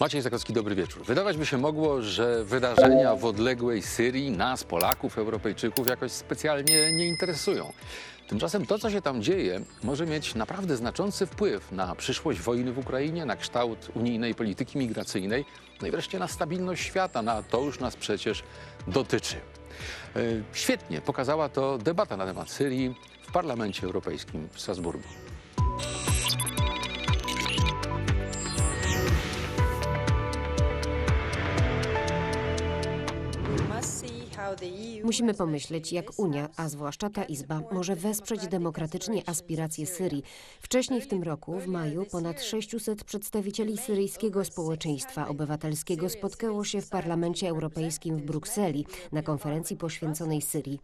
Maciej Zakowski, dobry wieczór. Wydawać by się mogło, że wydarzenia w odległej Syrii nas, Polaków, Europejczyków, jakoś specjalnie nie interesują. Tymczasem to, co się tam dzieje, może mieć naprawdę znaczący wpływ na przyszłość wojny w Ukrainie, na kształt unijnej polityki migracyjnej, no i wreszcie na stabilność świata. Na to już nas przecież dotyczy. E, Świetnie pokazała to debata na temat Syrii w Parlamencie Europejskim w Strasburgu. Musimy pomyśleć, jak Unia, a zwłaszcza ta Izba, może wesprzeć demokratycznie aspiracje Syrii. Wcześniej w tym roku, w maju, ponad 600 przedstawicieli syryjskiego społeczeństwa obywatelskiego spotkało się w Parlamencie Europejskim w Brukseli na konferencji poświęconej Syrii.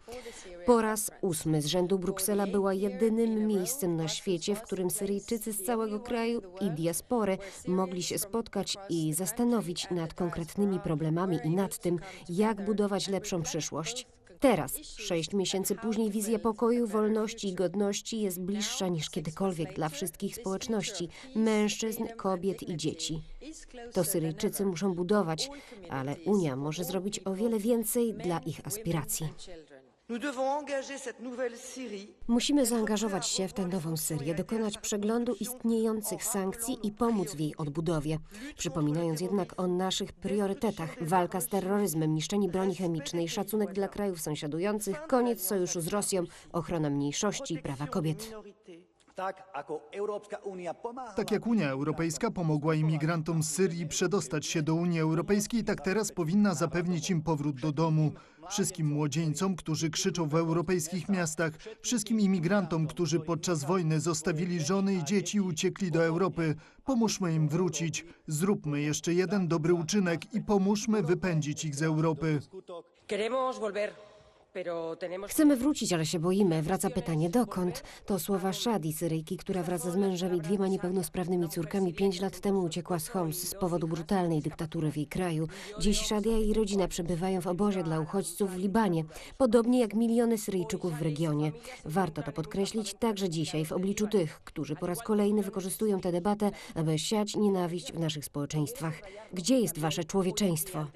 Po raz ósmy z rzędu Bruksela była jedynym miejscem na świecie, w którym Syryjczycy z całego kraju i diaspory mogli się spotkać i zastanowić nad konkretnymi problemami i nad tym, jak budować lepszą przyszłość. Teraz, sześć miesięcy później, wizja pokoju, wolności i godności jest bliższa niż kiedykolwiek dla wszystkich społeczności mężczyzn, kobiet i dzieci. To Syryjczycy muszą budować, ale Unia może zrobić o wiele więcej dla ich aspiracji. Musimy zaangażować się w tę nową Syrię, dokonać przeglądu istniejących sankcji i pomóc w jej odbudowie. Przypominając jednak o naszych priorytetach: walka z terroryzmem, niszczenie broni chemicznej, szacunek dla krajów sąsiadujących, koniec sojuszu z Rosją, ochrona mniejszości prawa kobiet. Tak, Tak jak Unia Europejska pomogła imigrantom z Syrii przedostać się do Unii Europejskiej, tak teraz powinna zapewnić im powrót do domu. Wszystkim młodzieńcom, którzy krzyczą w europejskich miastach, wszystkim imigrantom, którzy podczas wojny zostawili żony i dzieci i uciekli do Europy, pomóżmy im wrócić. Zróbmy jeszcze jeden dobry uczynek i pomóżmy wypędzić ich z Europy. Queremos volver, Chcemy wrócić, ale się boimy. Wraca pytanie dokąd? To słowa Shadi, Syryjki, która wraz z mężem i dwiema niepełnosprawnymi córkami pięć lat temu uciekła z Homs z powodu brutalnej dyktatury w jej kraju. Dziś Shadia i rodzina przebywają w obozie dla uchodźców w Libanie, podobnie jak miliony Syryjczyków w regionie. Warto to podkreślić także dzisiaj w obliczu tych, którzy po raz kolejny wykorzystują tę debatę, aby siać nienawiść w naszych społeczeństwach. Gdzie jest wasze człowieczeństwo?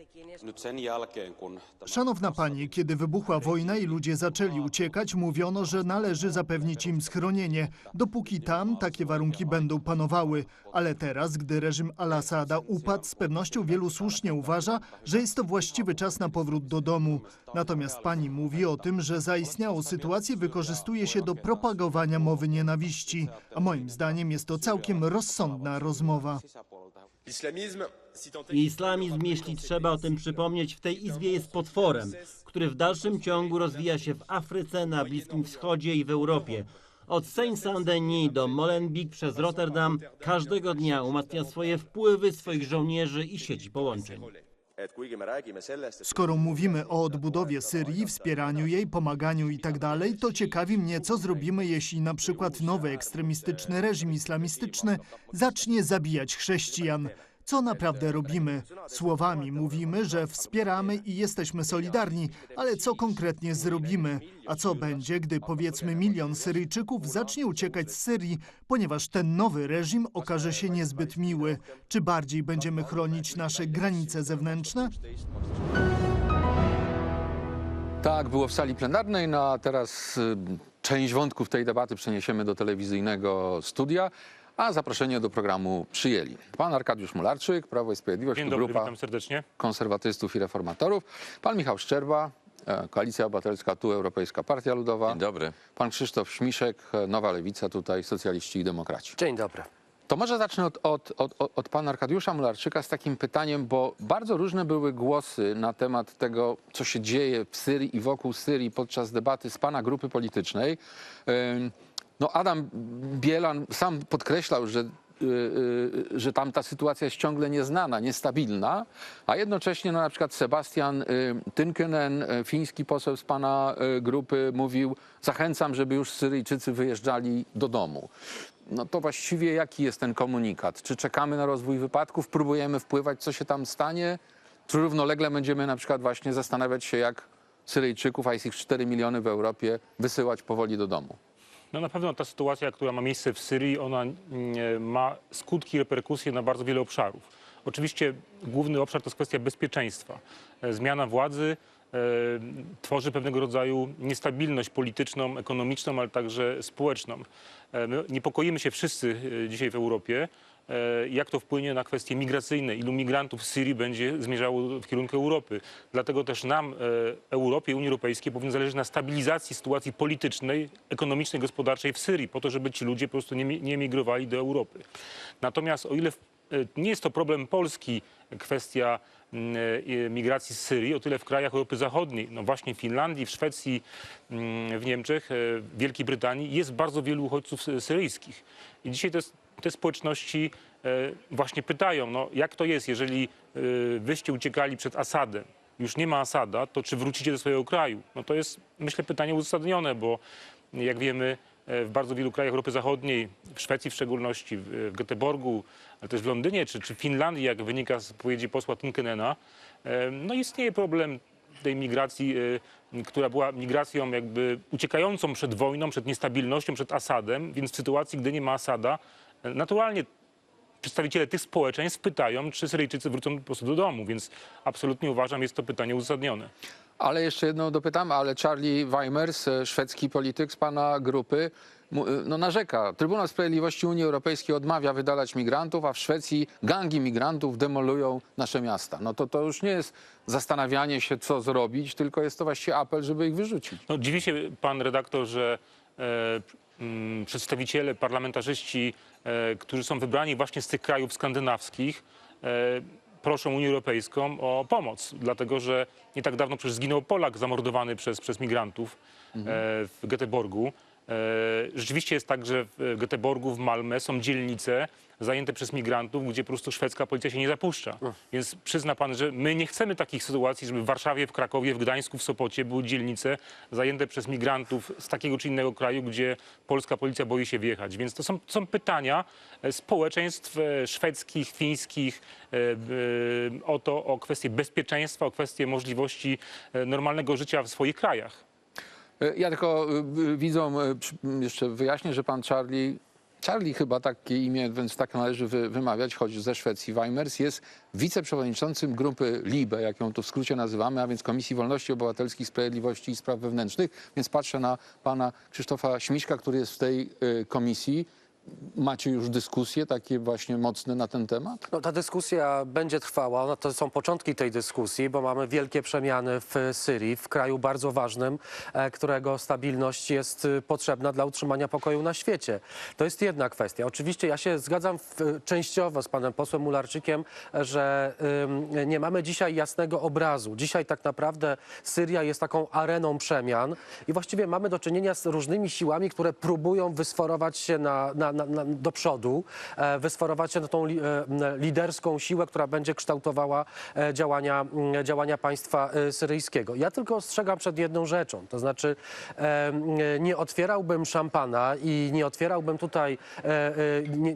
Szanowna Pani, kiedy wybuchła wojna i ludzie zaczęli uciekać, mówiono, że należy zapewnić im schronienie, dopóki tam takie warunki będą panowały. Ale teraz, gdy reżim Al-Assada upadł, z pewnością wielu słusznie uważa, że jest to właściwy czas na powrót do domu. Natomiast Pani mówi o tym, że zaistniałą sytuację wykorzystuje się do propagowania mowy nienawiści. A moim zdaniem jest to całkiem rozsądna rozmowa. Islamizm, jeśli trzeba o tym przypomnieć, w tej izbie jest potworem, który w dalszym ciągu rozwija się w Afryce, na Bliskim Wschodzie i w Europie. Od Saint-Saint-Denis do Molenbeek przez Rotterdam każdego dnia umacnia swoje wpływy, swoich żołnierzy i sieci połączeń. Skoro mówimy o odbudowie Syrii, wspieraniu jej, pomaganiu itd., to ciekawi mnie, co zrobimy, jeśli na przykład nowy ekstremistyczny reżim islamistyczny zacznie zabijać chrześcijan. Co naprawdę robimy? Słowami mówimy, że wspieramy i jesteśmy solidarni, ale co konkretnie zrobimy? A co będzie, gdy powiedzmy milion Syryjczyków zacznie uciekać z Syrii, ponieważ ten nowy reżim okaże się niezbyt miły? Czy bardziej będziemy chronić nasze granice zewnętrzne? Tak, było w sali plenarnej, no a teraz y, część wątków tej debaty przeniesiemy do telewizyjnego studia, a zaproszenie do programu przyjęli. Pan Arkadiusz Mularczyk, Prawo i Sprawiedliwość, Dzień dobry, grupa witam serdecznie. konserwatystów i reformatorów. Pan Michał Szczerba, e, Koalicja Obywatelska, tu Europejska Partia Ludowa. Dzień dobry. Pan Krzysztof Śmiszek, e, Nowa Lewica, tutaj Socjaliści i Demokraci. Dzień dobry. To może zacznę od, od, od, od- od pana Arkadiusza Mularczyka z takim pytaniem, bo bardzo różne były głosy na temat tego, co się dzieje w Syrii i wokół Syrii podczas debaty z pana grupy politycznej. Ym, No Adam Bielan sam podkreślał, że, y, y, że tam ta sytuacja jest ciągle nieznana, niestabilna, a jednocześnie no, na przykład Sebastian y, Tynkynen, y, fiński poseł z pana grupy, mówił, zachęcam, żeby już Syryjczycy wyjeżdżali do domu. No to właściwie jaki jest ten komunikat? Czy czekamy na rozwój wypadków, próbujemy wpływać, co się tam stanie? Czy równolegle będziemy na przykład właśnie zastanawiać się, jak Syryjczyków, a jest ich 4 miliony w Europie, wysyłać powoli do domu? No na pewno ta sytuacja, która ma miejsce w Syrii, ona mm, ma skutki, reperkusje na bardzo wiele obszarów. Oczywiście główny obszar to jest kwestia bezpieczeństwa. E, Zmiana władzy e, tworzy pewnego rodzaju niestabilność polityczną, ekonomiczną, ale także społeczną. E, My niepokoimy się wszyscy dzisiaj w Europie, jak to wpłynie na kwestie migracyjne, ilu migrantów z Syrii będzie zmierzało w kierunku Europy. Dlatego też nam, e, Europie, Unii Europejskiej, powinno zależeć na stabilizacji sytuacji politycznej, ekonomicznej, gospodarczej w Syrii, po to, żeby ci ludzie po prostu nie, nie emigrowali do Europy. Natomiast o ile e, nie jest to problem Polski, kwestia e, migracji z Syrii, o tyle w krajach Europy Zachodniej, no właśnie w Finlandii, w Szwecji, w Niemczech, e, w Wielkiej Brytanii jest bardzo wielu uchodźców sy- syryjskich. I dzisiaj te, te społeczności e, właśnie pytają, no jak to jest, jeżeli e, wyście uciekali przed Asadem, już nie ma Asada, to czy wrócicie do swojego kraju? No to jest, myślę, pytanie uzasadnione, bo jak wiemy, e, w bardzo wielu krajach Europy Zachodniej, w Szwecji w szczególności, w Göteborgu, ale też w Londynie czy, czy w Finlandii, jak wynika z wypowiedzi posła Tunkenena, no istnieje problem tej migracji, która była migracją jakby uciekającą przed wojną, przed niestabilnością, przed Asadem, więc w sytuacji, gdy nie ma Asada, naturalnie przedstawiciele tych społeczeństw pytają, czy Syryjczycy wrócą po prostu do domu, więc absolutnie uważam, jest to pytanie uzasadnione. Ale jeszcze jedno dopytam, ale Charlie Weimers, szwedzki polityk z pana grupy, no narzeka. Trybunał Sprawiedliwości Unii Europejskiej odmawia wydalać migrantów, a w Szwecji gangi migrantów demolują nasze miasta. No to to już nie jest zastanawianie się, co zrobić, tylko jest to właściwie apel, żeby ich wyrzucić. No, dziwi się pan redaktor, że e, przedstawiciele, parlamentarzyści, e, którzy są wybrani właśnie z tych krajów skandynawskich, e, proszą Unię Europejską o pomoc, dlatego że nie tak dawno przecież zginął Polak zamordowany przez, przez migrantów e, w Göteborgu. E, Rzeczywiście jest tak, że w Göteborgu, w Malmę są dzielnice zajęte przez migrantów, gdzie po prostu szwedzka policja się nie zapuszcza. Więc przyzna pan, że my nie chcemy takich sytuacji, żeby w Warszawie, w Krakowie, w Gdańsku, w Sopocie były dzielnice zajęte przez migrantów z takiego czy innego kraju, gdzie polska policja boi się wjechać. Więc to są, są pytania e, społeczeństw e, szwedzkich, fińskich o to, o kwestie bezpieczeństwa, o kwestie możliwości normalnego życia w swoich krajach. E, Ja tylko y, widzą, m, jeszcze wyjaśnię, że pan Charlie, Charlie chyba takie imię, więc tak należy wy, wymawiać, choć ze Szwecji, Weimers jest wiceprzewodniczącym grupy LIBE, jak ją tu w skrócie nazywamy, a więc Komisji Wolności Obywatelskich, Sprawiedliwości i Spraw Wewnętrznych. Więc patrzę na pana Krzysztofa Śmiszka, który jest w tej komisji. Macie już dyskusje takie właśnie mocne na ten temat? No, ta dyskusja będzie trwała. No, to są początki tej dyskusji, bo mamy wielkie przemiany w Syrii, w kraju bardzo ważnym, e, którego stabilność jest y, potrzebna dla utrzymania pokoju na świecie. To jest jedna kwestia. Oczywiście ja się zgadzam w, częściowo z panem posłem Mularczykiem, że ym, nie mamy dzisiaj jasnego obrazu. Dzisiaj tak naprawdę Syria jest taką areną przemian i właściwie mamy do czynienia z różnymi siłami, które próbują wysforować się na, na, na, na, do przodu, e, wysforować się na tą li, e, liderską siłę, która będzie kształtowała e, działania, działania państwa syryjskiego. Ja tylko ostrzegam przed jedną rzeczą, to znaczy nie otwierałbym szampana i nie otwierałbym tutaj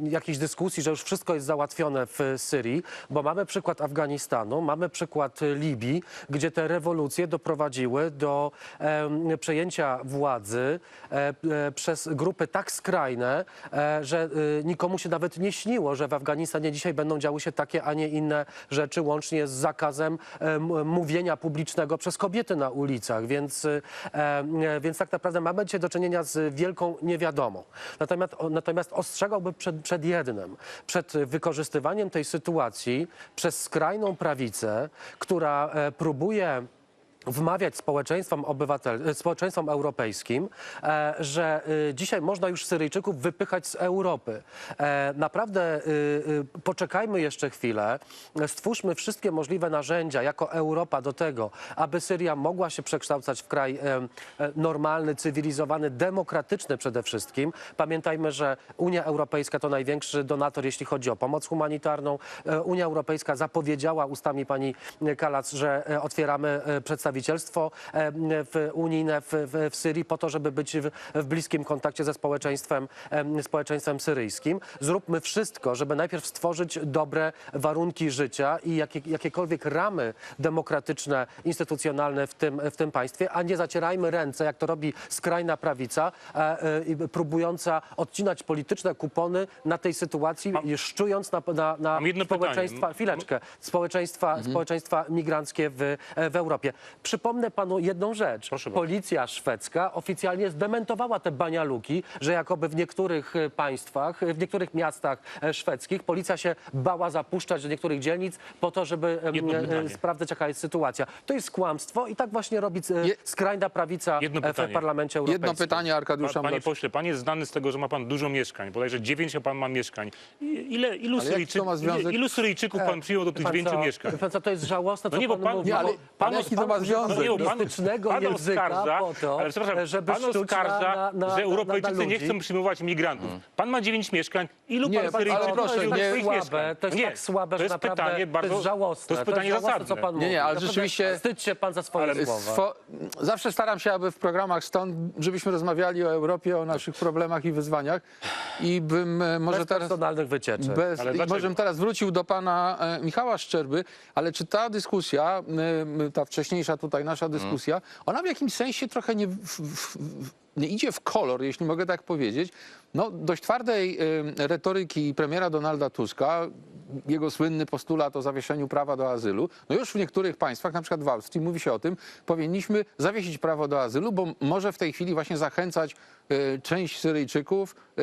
jakiejś dyskusji, że już wszystko jest załatwione w Syrii, bo mamy przykład Afganistanu, mamy przykład Libii, gdzie te rewolucje doprowadziły do przejęcia władzy przez grupy tak skrajne, że e, nikomu się nawet nie śniło, że w Afganistanie dzisiaj będą działy się takie, a nie inne rzeczy, łącznie z zakazem mówienia publicznego przez kobiety na ulicach. Więc, e, e, więc tak naprawdę mamy dzisiaj do czynienia z wielką niewiadomą. Natomiast, natomiast ostrzegałbym przed, przed jednym, przed wykorzystywaniem tej sytuacji przez skrajną prawicę, która e, próbuje wmawiać społeczeństwom, obywatel, e, społeczeństwom europejskim, e, że e, dzisiaj można już Syryjczyków wypychać z Europy. Naprawdę poczekajmy jeszcze chwilę, stwórzmy wszystkie możliwe narzędzia jako Europa do tego, aby Syria mogła się przekształcać w kraj normalny, cywilizowany, demokratyczny przede wszystkim. Pamiętajmy, że Unia Europejska to największy donator, jeśli chodzi o pomoc humanitarną. Unia Europejska zapowiedziała ustami pani Kalac, że otwieramy przedstawicielstwo przedstawicielstwo e, w unijne w, w, w Syrii po to, żeby być w, w bliskim kontakcie ze społeczeństwem, em, społeczeństwem syryjskim. Zróbmy wszystko, żeby najpierw stworzyć dobre warunki życia i jakie, jakiekolwiek ramy demokratyczne, instytucjonalne w tym, w tym państwie, a nie zacierajmy ręce, jak to robi skrajna prawica, e, e, próbująca odcinać polityczne kupony na tej sytuacji, i szczując na, na, na Mam jedno pytanie. społeczeństwa, chwileczkę, społeczeństwa, społeczeństwa migranckie w, w Europie. Przypomnę panu jedną rzecz. Proszę bardzo. Policja szwedzka oficjalnie zdementowała te banialuki, że jakoby w niektórych e, państwach, e, w niektórych miastach e, szwedzkich policja się bała zapuszczać do niektórych dzielnic po to, żeby em, Jedno pytanie. sprawdzać, jaka jest sytuacja. To jest kłamstwo i tak właśnie robi e, Je- skrajna prawica Jedno e, w pytanie. Parlamencie Europejskim. Jedno pytanie Arkadiusza Panie Mlarczyka. pośle, pan jest znany z tego, że ma pan dużo mieszkań. Bodajże dziewięć pan ma mieszkań. I- Ile, ilu, Ale jaki to ma Syryjczyków, związek? ile, ilu Syryjczyków pan przyjął do tych Pan dziewięciu co, mieszkań? Pan co, to jest żałosne, co No nie, bo pan, pan- mówi. nie, ale pan jaki to ma No nie, bo pan- pan języka oskarża, po to, ale przepraszam, żeby pan oskarża, na, na, że Europejczycy na nie chcą przyjmować migrantów. Pan ma dziewięć mieszkań. Ilu Nie, pan Syryjczyków proszę, nie- swoich słabe, mieszkań? to jest nie, tak słabe, to że jest naprawdę pytanie bardzo, to jest żałosne. To jest pytanie żałosne, zasadne. co pan mówi. Nie, nie, ale Naprawdę rzeczywiście- Wstydź się pan za swoje Ale słowa. Zawsze staram się, aby w programach stąd, żebyśmy rozmawiali o Europie, o naszych problemach i wyzwaniach. I bym e, może Bez teraz. personalnych wycieczek. Bez, może bym teraz wrócił do pana e, Michała Szczerby, ale czy ta dyskusja, e, ta wcześniejsza tutaj nasza dyskusja, ona w jakimś sensie trochę nie, w, w, nie idzie w kolor, jeśli mogę tak powiedzieć, no, dość twardej e, retoryki premiera Donalda Tuska, jego słynny postulat o zawieszeniu prawa do azylu. No już w niektórych państwach, na przykład w Austrii, mówi się o tym, powinniśmy zawiesić prawo do azylu, bo może w tej chwili właśnie zachęcać e, część Syryjczyków e,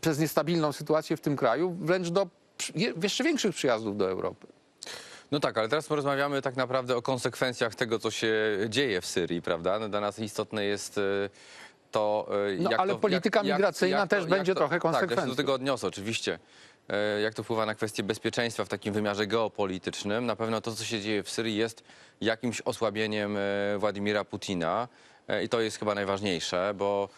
przez niestabilną sytuację w tym kraju wręcz do przy- jeszcze większych przyjazdów do Europy. No tak, ale teraz porozmawiamy tak naprawdę o konsekwencjach tego, co się dzieje w Syrii, prawda? No dla nas istotne jest e, to, e, No, jak ale to, polityka migracyjna też jak będzie to, trochę Tak, ja się konsekwencji. do tego odniosę, oczywiście. E, Jak to wpływa na kwestie bezpieczeństwa w takim wymiarze geopolitycznym? Na pewno to, co się dzieje w Syrii jest jakimś osłabieniem e, Władimira Putina E, i to jest chyba najważniejsze, bo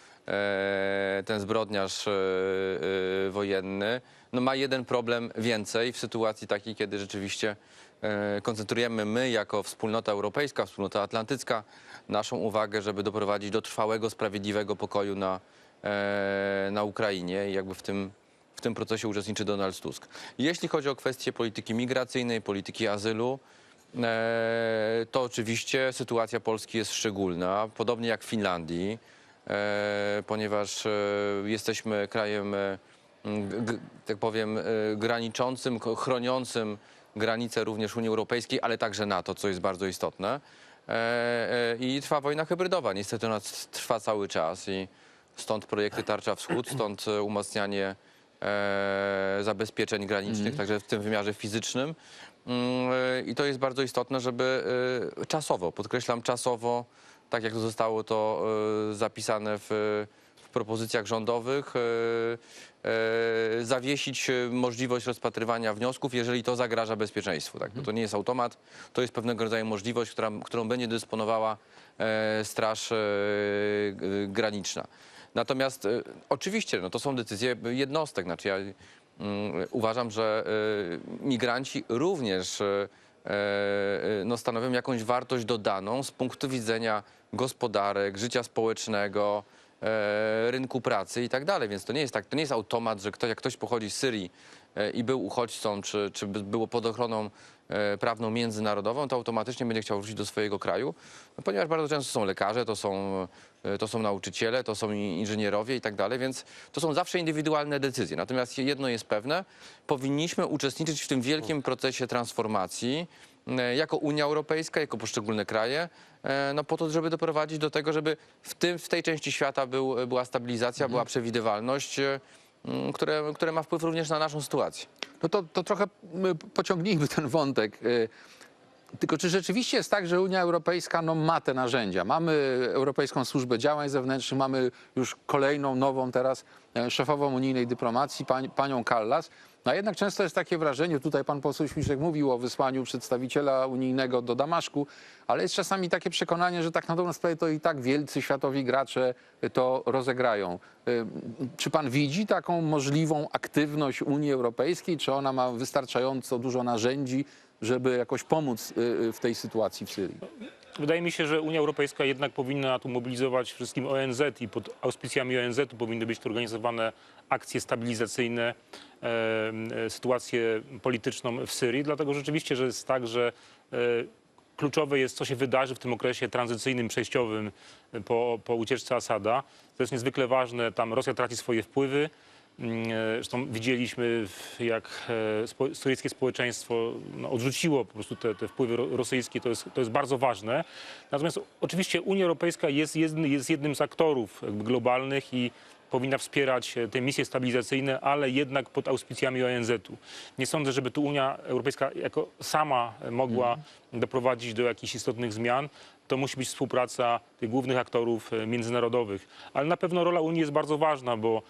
ten zbrodniarz e, e, wojenny no ma jeden problem więcej w sytuacji takiej, kiedy rzeczywiście e, koncentrujemy my jako wspólnota europejska, wspólnota atlantycka naszą uwagę, żeby doprowadzić do trwałego, sprawiedliwego pokoju na, e, na Ukrainie i jakby w tym, w tym procesie uczestniczy Donald Tusk. Jeśli chodzi o kwestie polityki migracyjnej, polityki azylu, e, to oczywiście sytuacja Polski jest szczególna, podobnie jak w Finlandii, e, ponieważ e, jesteśmy krajem, e, tak powiem, e, graniczącym, chroniącym granice również Unii Europejskiej, ale także NATO, co jest bardzo istotne. E, e, I trwa wojna hybrydowa. Niestety ona trwa cały czas i stąd projekty Tarcza Wschód, stąd e, umacnianie e, zabezpieczeń granicznych, także w tym wymiarze fizycznym. Mm, e, I to jest bardzo istotne, żeby e, czasowo, podkreślam czasowo, tak jak zostało to e, zapisane w, propozycjach rządowych, e, e, zawiesić możliwość rozpatrywania wniosków, jeżeli to zagraża bezpieczeństwu. Tak? Bo to nie jest automat, to jest pewnego rodzaju możliwość, która, którą będzie dysponowała e, Straż e, graniczna. Natomiast oczywiście no, to są decyzje jednostek. Znaczy ja mm, uważam, że migranci również no, stanowią jakąś wartość dodaną z punktu widzenia gospodarek, życia społecznego, e, rynku pracy i tak dalej. Więc to nie jest tak, to nie jest automat, że ktoś, jak ktoś pochodzi z Syrii e, i był uchodźcą, czy, czy by- było pod ochroną e, prawną międzynarodową, to automatycznie będzie chciał wrócić do swojego kraju, no, ponieważ bardzo często są lekarze, to są, to są nauczyciele, to są inżynierowie i tak dalej, więc to są zawsze indywidualne decyzje. Natomiast jedno jest pewne, powinniśmy uczestniczyć w tym wielkim procesie transformacji jako Unia Europejska, jako poszczególne kraje, e, no po to, żeby doprowadzić do tego, żeby w, tym, w tej części świata był, była stabilizacja, była przewidywalność, e, które, które ma wpływ również na naszą sytuację. No to, to trochę my pociągnijmy ten wątek. Tylko czy rzeczywiście jest tak, że Unia Europejska no, ma te narzędzia? Mamy Europejską Służbę Działań Zewnętrznych, mamy już kolejną, nową teraz e, szefową unijnej dyplomacji, pań, panią Callas. A jednak często jest takie wrażenie, tutaj pan poseł Śmiszek mówił o wysłaniu przedstawiciela unijnego do Damaszku, ale jest czasami takie przekonanie, że tak na dobrą sprawę to i tak wielcy światowi gracze to rozegrają. Czy pan widzi taką możliwą aktywność Unii Europejskiej? Czy ona ma wystarczająco dużo narzędzi, żeby jakoś pomóc y, y, w tej sytuacji w Syrii? Wydaje mi się, że Unia Europejska jednak powinna tu mobilizować wszystkim ONZ i pod auspicjami ONZ powinny być tu organizowane akcje stabilizacyjne, e, e, sytuację polityczną w Syrii, dlatego rzeczywiście, że jest tak, że e, kluczowe jest, co się wydarzy w tym okresie tranzycyjnym, przejściowym po, po ucieczce Asada. To jest niezwykle ważne. Tam Rosja traci swoje wpływy. Mm, e, Zresztą widzieliśmy, jak e, syryjskie społeczeństwo no, odrzuciło po prostu te, te wpływy ro- rosyjskie. To jest, to jest bardzo ważne. Natomiast oczywiście Unia Europejska jest, jest jednym z aktorów globalnych i powinna wspierać e, te misje stabilizacyjne, ale jednak pod auspicjami ONZ-u. Nie sądzę, żeby tu Unia Europejska jako sama mogła doprowadzić do jakichś istotnych zmian. To musi być współpraca tych głównych aktorów e, międzynarodowych. Ale na pewno rola Unii jest bardzo ważna, bo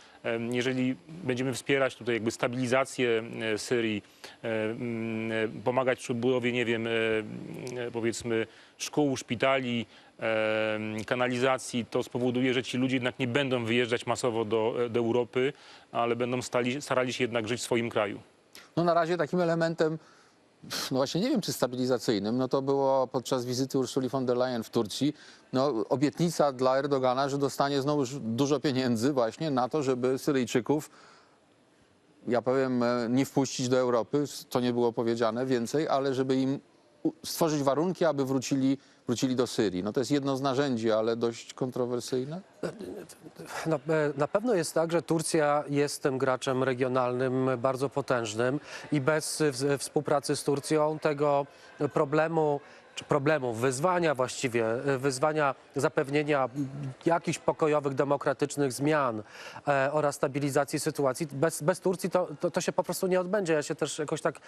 jeżeli będziemy wspierać tutaj jakby stabilizację e, Syrii, pomagać przy budowie, nie wiem, powiedzmy szkół, szpitali, kanalizacji, to spowoduje, że ci ludzie jednak nie będą wyjeżdżać masowo do, do Europy, ale będą stali, starali się jednak żyć w swoim kraju. No na razie takim elementem, no właśnie nie wiem czy stabilizacyjnym, no to było podczas wizyty Ursuli von der Leyen w Turcji, no obietnica dla Erdogana, że dostanie znowu dużo pieniędzy właśnie na to, żeby Syryjczyków, ja powiem, e, nie wpuścić do Europy, to nie było powiedziane więcej, ale żeby im stworzyć warunki, aby wrócili, wrócili do Syrii. No to jest jedno z narzędzi, ale dość kontrowersyjne. Na, na pewno jest tak, że Turcja jest tym graczem regionalnym bardzo potężnym i bez współpracy z Turcją tego problemu czy problemów, wyzwania właściwie, wyzwania zapewnienia jakichś pokojowych, demokratycznych zmian e, oraz stabilizacji sytuacji, bez, bez Turcji to, to, to się po prostu nie odbędzie. Ja się też jakoś tak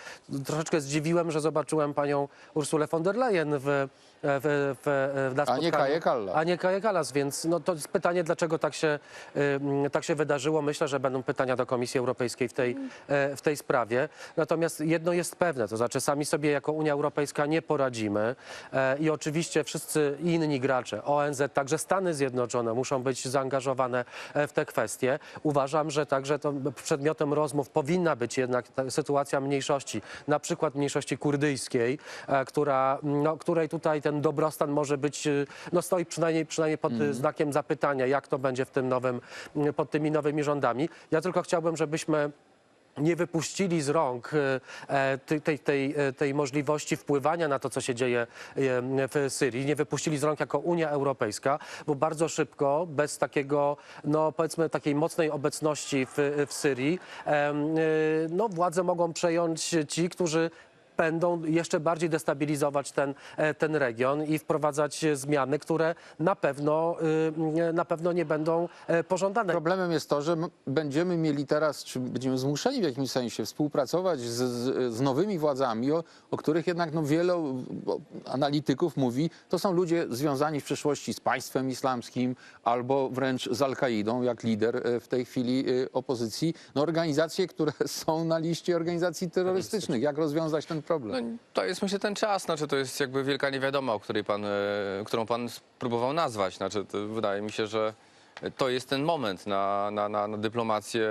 troszeczkę zdziwiłem, że zobaczyłem panią Ursulę von der Leyen w, w, w, w, na A nie spotkaniu- Kaję Kallas. A nie Kaję Kallas, więc no, to jest pytanie, dlaczego tak się, ym, tak się wydarzyło. Myślę, że będą pytania do Komisji Europejskiej w tej, e, w tej sprawie. Natomiast jedno jest pewne, to znaczy sami sobie jako Unia Europejska nie poradzimy e, i oczywiście wszyscy inni gracze, ONZ, także Stany Zjednoczone muszą być zaangażowane e, w te kwestie. Uważam, że także to przedmiotem rozmów powinna być jednak sytuacja mniejszości, na przykład mniejszości kurdyjskiej, e, która, no, której tutaj ten dobrostan może być, e, no stoi przynajmniej, przynajmniej pod e, znakiem zapytania, jak to będzie w tym nowym, m, pod tymi nowymi rządami. Ja tylko chciałbym, żebyśmy nie wypuścili z rąk e, tej, tej, tej, tej możliwości wpływania na to, co się dzieje w Syrii, nie wypuścili z rąk jako Unia Europejska, bo bardzo szybko, bez takiego, no powiedzmy, takiej mocnej obecności w, w Syrii, no władze mogą przejąć ci, którzy będą jeszcze bardziej destabilizować ten, e, ten region i wprowadzać zmiany, które na pewno, y, na pewno nie będą e, pożądane. Problemem jest to, że będziemy mieli teraz, czy będziemy zmuszeni w jakimś sensie współpracować z, z, nowymi władzami, o, o których jednak no, wielu analityków mówi, to są ludzie związani w przeszłości z państwem islamskim albo wręcz z Al-Kaidą, jak lider e, w tej chwili opozycji. No, organizacje, które są na liście organizacji terrorystycznych. Jak rozwiązać ten problem? No, to jest myślę ten czas, znaczy to jest jakby wielka niewiadoma, o której pan, e, którą pan spróbował nazwać. Znaczy, to wydaje mi się, że to jest ten moment na, na, na, na dyplomację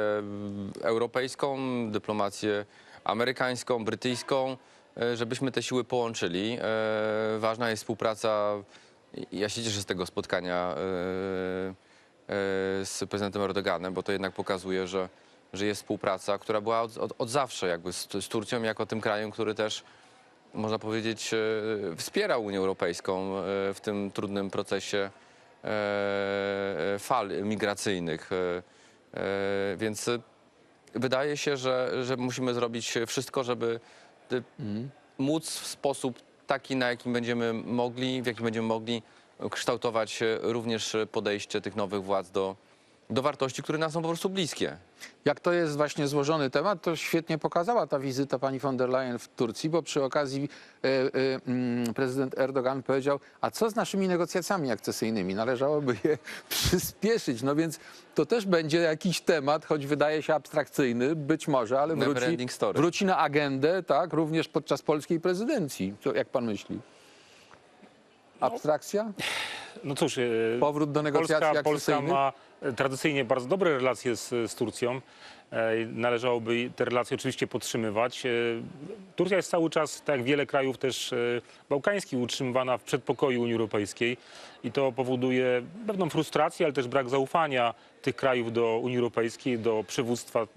europejską, dyplomację amerykańską, brytyjską, e, żebyśmy te siły połączyli. E, Ważna jest współpraca. Ja się cieszę z tego spotkania z prezydentem Erdoganem, bo to jednak pokazuje, że, że jest współpraca, która była od, od, od zawsze jakby z, z Turcją jako tym krajem, który też można powiedzieć, e, wspierał Unię Europejską e, w tym trudnym procesie e, fal migracyjnych. Więc wydaje się, że, że musimy zrobić wszystko, żeby e, móc w sposób taki, na jakim będziemy mogli, w jakim będziemy mogli kształtować również podejście tych nowych władz do, do wartości, które nam są po prostu bliskie. Jak to jest właśnie złożony temat, to świetnie pokazała ta wizyta pani von der Leyen w Turcji, bo przy okazji e, e, mm, prezydent Erdogan powiedział, a co z naszymi negocjacjami akcesyjnymi? Należałoby je przyspieszyć. No więc to też będzie jakiś temat, choć wydaje się abstrakcyjny, być może, ale Never wróci, ending story. wróci na agendę, tak, również podczas polskiej prezydencji. Co, jak pan myśli? Abstrakcja? No cóż, e, Powrót do negocjacji Polska, Polska akcesyjnych? ma e, tradycyjnie bardzo dobre relacje z, z Turcją. E, Należałoby te relacje oczywiście podtrzymywać. E, Turcja jest cały czas, tak jak wiele krajów też e, bałkańskich, utrzymywana w przedpokoju Unii Europejskiej i to powoduje pewną frustrację, ale też brak zaufania tych krajów do Unii Europejskiej, do przywództwa.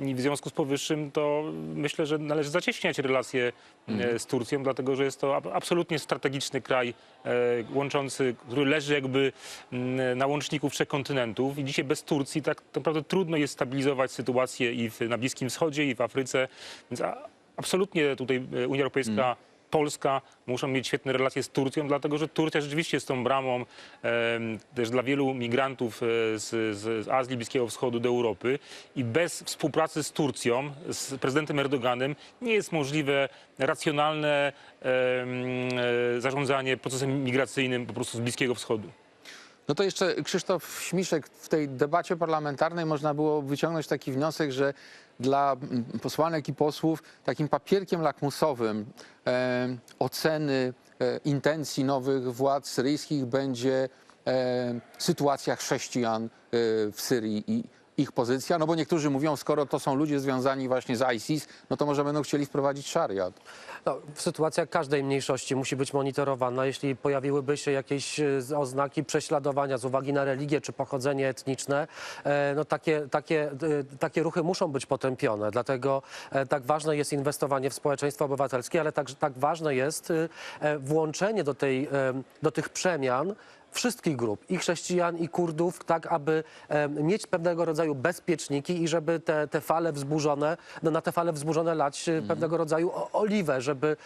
e, I w związku z powyższym to myślę, że należy zacieśniać relacje e, z Turcją, dlatego że jest to ab- absolutnie strategiczny kraj e, łączący, który leży jakby mm, na łączniku trzech kontynentów i dzisiaj bez Turcji tak naprawdę trudno jest stabilizować sytuację i w, na Bliskim Wschodzie, i w Afryce, więc absolutnie tutaj Unia Europejska Polska muszą mieć świetne relacje z Turcją, dlatego że Turcja rzeczywiście jest tą bramą też dla wielu migrantów e, z, z, Azji, Bliskiego Wschodu do Europy i bez współpracy z Turcją, z prezydentem Erdoganem nie jest możliwe racjonalne e, zarządzanie procesem migracyjnym po prostu z Bliskiego Wschodu. No to jeszcze Krzysztof Śmiszek, w tej debacie parlamentarnej można było wyciągnąć taki wniosek, że dla mm, posłanek i posłów takim papierkiem lakmusowym oceny e, intencji nowych władz syryjskich będzie sytuacja chrześcijan e, w Syrii i ich pozycja. No bo niektórzy mówią, skoro to są ludzie związani właśnie z ISIS, no to może będą chcieli wprowadzić szariat. No, sytuacja każdej mniejszości musi być monitorowana. Jeśli pojawiłyby się jakieś e, oznaki prześladowania z uwagi na religię czy pochodzenie etniczne, e, no takie, takie, e, takie ruchy muszą być potępione. Dlatego tak ważne jest inwestowanie w społeczeństwo obywatelskie, ale także tak ważne jest włączenie do, tej, do tych przemian wszystkich grup, i chrześcijan, i Kurdów, tak aby mieć pewnego rodzaju bezpieczniki i żeby te, te fale wzburzone, no na te fale wzburzone lać e, pewnego rodzaju oliwę, żeby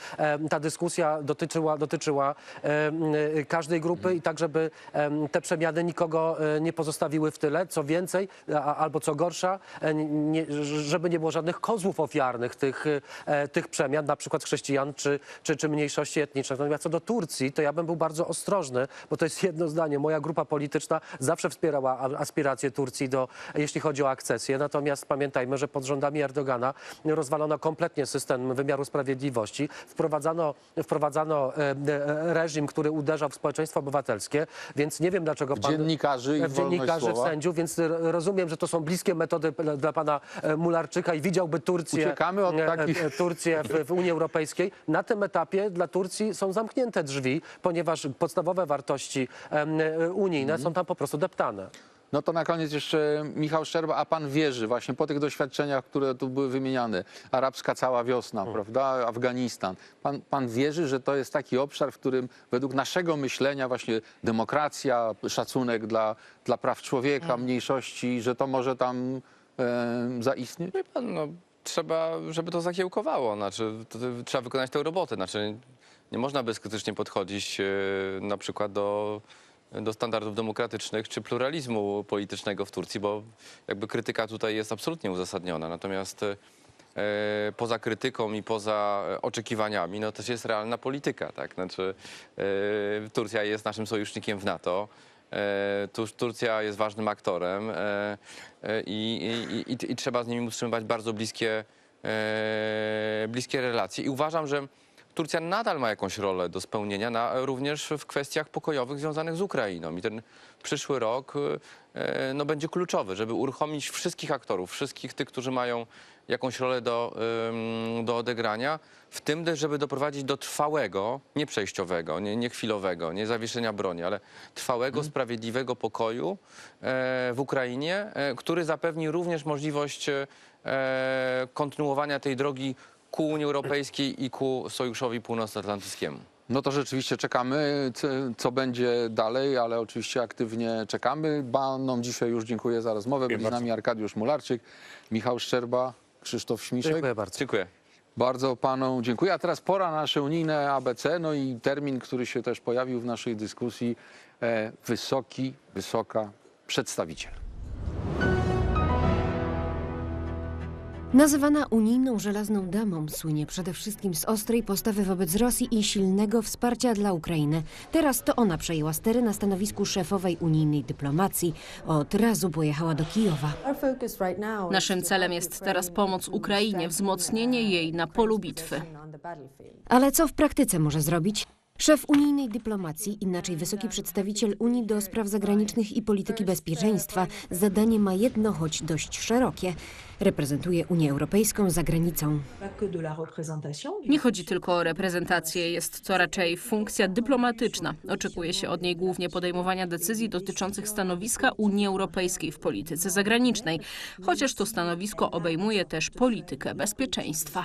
ta dyskusja dotyczyła, dotyczyła e, każdej grupy i tak, żeby te przemiany nikogo e, nie pozostawiły w tyle. Co więcej, albo co gorsza, e, nie, żeby nie było żadnych kozłów ofiarnych tych, e, tych przemian, na przykład chrześcijan czy, czy, czy mniejszości etnicznych. Natomiast co do Turcji, to ja bym był bardzo ostrożny, bo to jest jedno zdanie. Moja grupa polityczna zawsze wspierała aspiracje Turcji, do, jeśli chodzi o akcesję. Natomiast pamiętajmy, że pod rządami Erdogana rozwalono kompletnie system wymiaru sprawiedliwości. Wprowadzano, wprowadzano e, e, reżim, który uderzał w społeczeństwo obywatelskie, więc nie wiem dlaczego pan... dziennikarzy i dziennikarzy, sędziów, więc rozumiem, że to są bliskie metody dla pana e, Mularczyka i widziałby Turcję, Uciekamy od takich- Turcję w, w Unii Europejskiej. Na tym etapie dla Turcji są zamknięte drzwi, ponieważ podstawowe wartości unijne Mhm. są tam po prostu deptane. No to na koniec jeszcze Michał Szczerba, a pan wierzy właśnie po tych doświadczeniach, które tu były wymieniane, arabska cała wiosna, prawda, Afganistan. Pan, pan wierzy, że to jest taki obszar, w którym według naszego myślenia właśnie demokracja, szacunek dla, dla praw człowieka, mniejszości, że to może tam e, zaistnieć? Wie pan, no, trzeba, żeby to zakiełkowało. Znaczy, to, to, trzeba wykonać tę robotę. Znaczy, nie można bezkrytycznie podchodzić e, na przykład do, do standardów demokratycznych czy pluralizmu politycznego w Turcji, bo jakby krytyka tutaj jest absolutnie uzasadniona. Natomiast e, poza krytyką i poza e, oczekiwaniami, no też jest realna polityka, tak? Znaczy, e, Turcja jest naszym sojusznikiem w NATO. E, Tur- Turcja jest ważnym aktorem e, e, i, i, i, i trzeba z nimi utrzymywać bardzo bliskie, e, bliskie relacje. I uważam, że Turcja nadal ma jakąś rolę do spełnienia na, również w kwestiach pokojowych związanych z Ukrainą. I ten przyszły rok e, no, będzie kluczowy, żeby uruchomić wszystkich aktorów, wszystkich tych, którzy mają jakąś rolę do, do odegrania, w tym też, żeby doprowadzić do trwałego, nie przejściowego, nie, nie chwilowego, nie zawieszenia broni, ale trwałego, sprawiedliwego pokoju e, w Ukrainie, e, który zapewni również możliwość kontynuowania tej drogi ku Unii Europejskiej i ku Sojuszowi Północnoatlantyckiemu. No to rzeczywiście czekamy, co, będzie dalej, ale oczywiście aktywnie czekamy. Panom dzisiaj już dziękuję za rozmowę. Byli z bardzo. nami Arkadiusz Mularczyk, Michał Szczerba, Krzysztof Śmiszek. Dziękuję bardzo. Dziękuję. Bardzo panom dziękuję. A teraz pora na nasze unijne ABC, no i termin, który się też pojawił w naszej dyskusji, e, wysoki, wysoka przedstawiciel. Nazywana unijną żelazną damą, słynie przede wszystkim z ostrej postawy wobec Rosji i silnego wsparcia dla Ukrainy. Teraz to ona przejęła stery na stanowisku szefowej unijnej dyplomacji. Od razu pojechała do Kijowa. Naszym celem jest teraz pomoc Ukrainie, wzmocnienie jej na polu bitwy. Ale co w praktyce może zrobić? Szef unijnej dyplomacji, inaczej wysoki przedstawiciel Unii do spraw zagranicznych i polityki bezpieczeństwa, zadanie ma jedno, choć dość szerokie. Reprezentuje Unię Europejską za granicą. Nie chodzi tylko o reprezentację, jest to raczej funkcja dyplomatyczna. Oczekuje się od niej głównie podejmowania decyzji dotyczących stanowiska Unii Europejskiej w polityce zagranicznej, chociaż to stanowisko obejmuje też politykę bezpieczeństwa.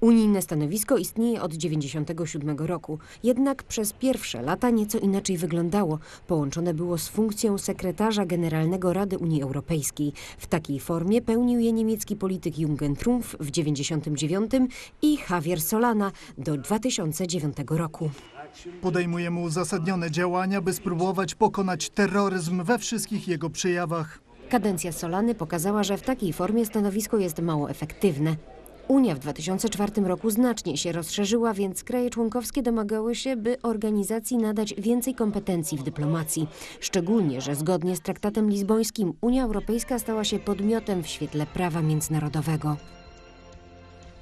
Unijne stanowisko istnieje od 1997 roku, jednak przez pierwsze lata nieco inaczej wyglądało. Połączone było z funkcją sekretarza generalnego Rady Unii Europejskiej. W takiej formie pełnił je niemiecki polityk Jürgen Trumpf w 1999 i Javier Solana do 2009 roku. Podejmujemy uzasadnione działania, by spróbować pokonać terroryzm we wszystkich jego przejawach. Kadencja Solany pokazała, że w takiej formie stanowisko jest mało efektywne. Unia w 2004 roku znacznie się rozszerzyła, więc kraje członkowskie domagały się, by organizacji nadać więcej kompetencji w dyplomacji. Szczególnie, że zgodnie z traktatem lizbońskim Unia Europejska stała się podmiotem w świetle prawa międzynarodowego.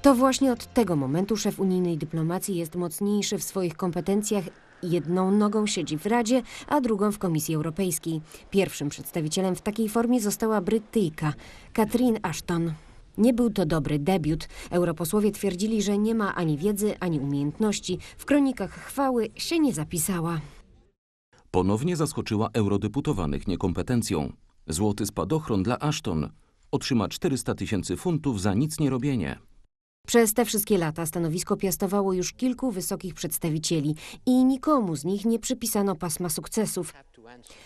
To właśnie od tego momentu szef unijnej dyplomacji jest mocniejszy w swoich kompetencjach. Jedną nogą siedzi w Radzie, a drugą w Komisji Europejskiej. Pierwszym przedstawicielem w takiej formie została Brytyjka, Catherine Ashton. Nie był to dobry debiut. Europosłowie twierdzili, że nie ma ani wiedzy, ani umiejętności. W kronikach chwały się nie zapisała. Ponownie zaskoczyła eurodeputowanych niekompetencją. Złoty spadochron dla Ashton. Otrzyma 400 tysięcy funtów za nic nie robienie. Przez te wszystkie lata stanowisko piastowało już kilku wysokich przedstawicieli i nikomu z nich nie przypisano pasma sukcesów.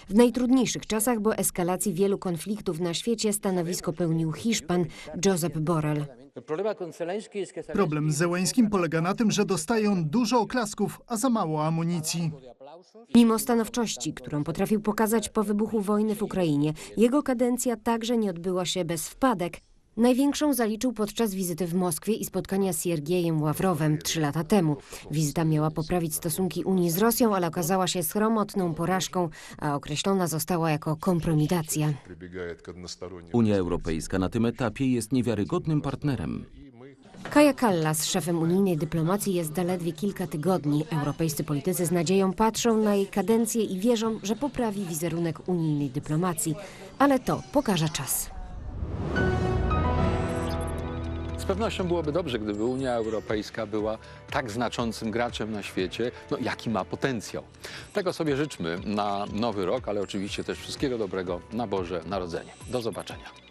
W najtrudniejszych czasach, bo eskalacji wielu konfliktów na świecie, stanowisko pełnił Hiszpan Josep Borrell. Problem z Zełęskim polega na tym, że dostają dużo oklasków, a za mało amunicji. Mimo stanowczości, którą potrafił pokazać po wybuchu wojny w Ukrainie, jego kadencja także nie odbyła się bez wpadek. Największą zaliczył podczas wizyty w Moskwie i spotkania z Siergiejem Ławrowem trzy lata temu. Wizyta miała poprawić stosunki Unii z Rosją, ale okazała się sromotną porażką, a określona została jako kompromitacja. Unia Europejska na tym etapie jest niewiarygodnym partnerem. Kaja Kallas, szefem unijnej dyplomacji, jest zaledwie kilka tygodni. Europejscy politycy z nadzieją patrzą na jej kadencję i wierzą, że poprawi wizerunek unijnej dyplomacji. Ale to pokaże czas. Z pewnością byłoby dobrze, gdyby Unia Europejska była tak znaczącym graczem na świecie, no, jaki ma potencjał. Tego sobie życzmy na nowy rok, ale oczywiście też wszystkiego dobrego na Boże Narodzenie. Do zobaczenia.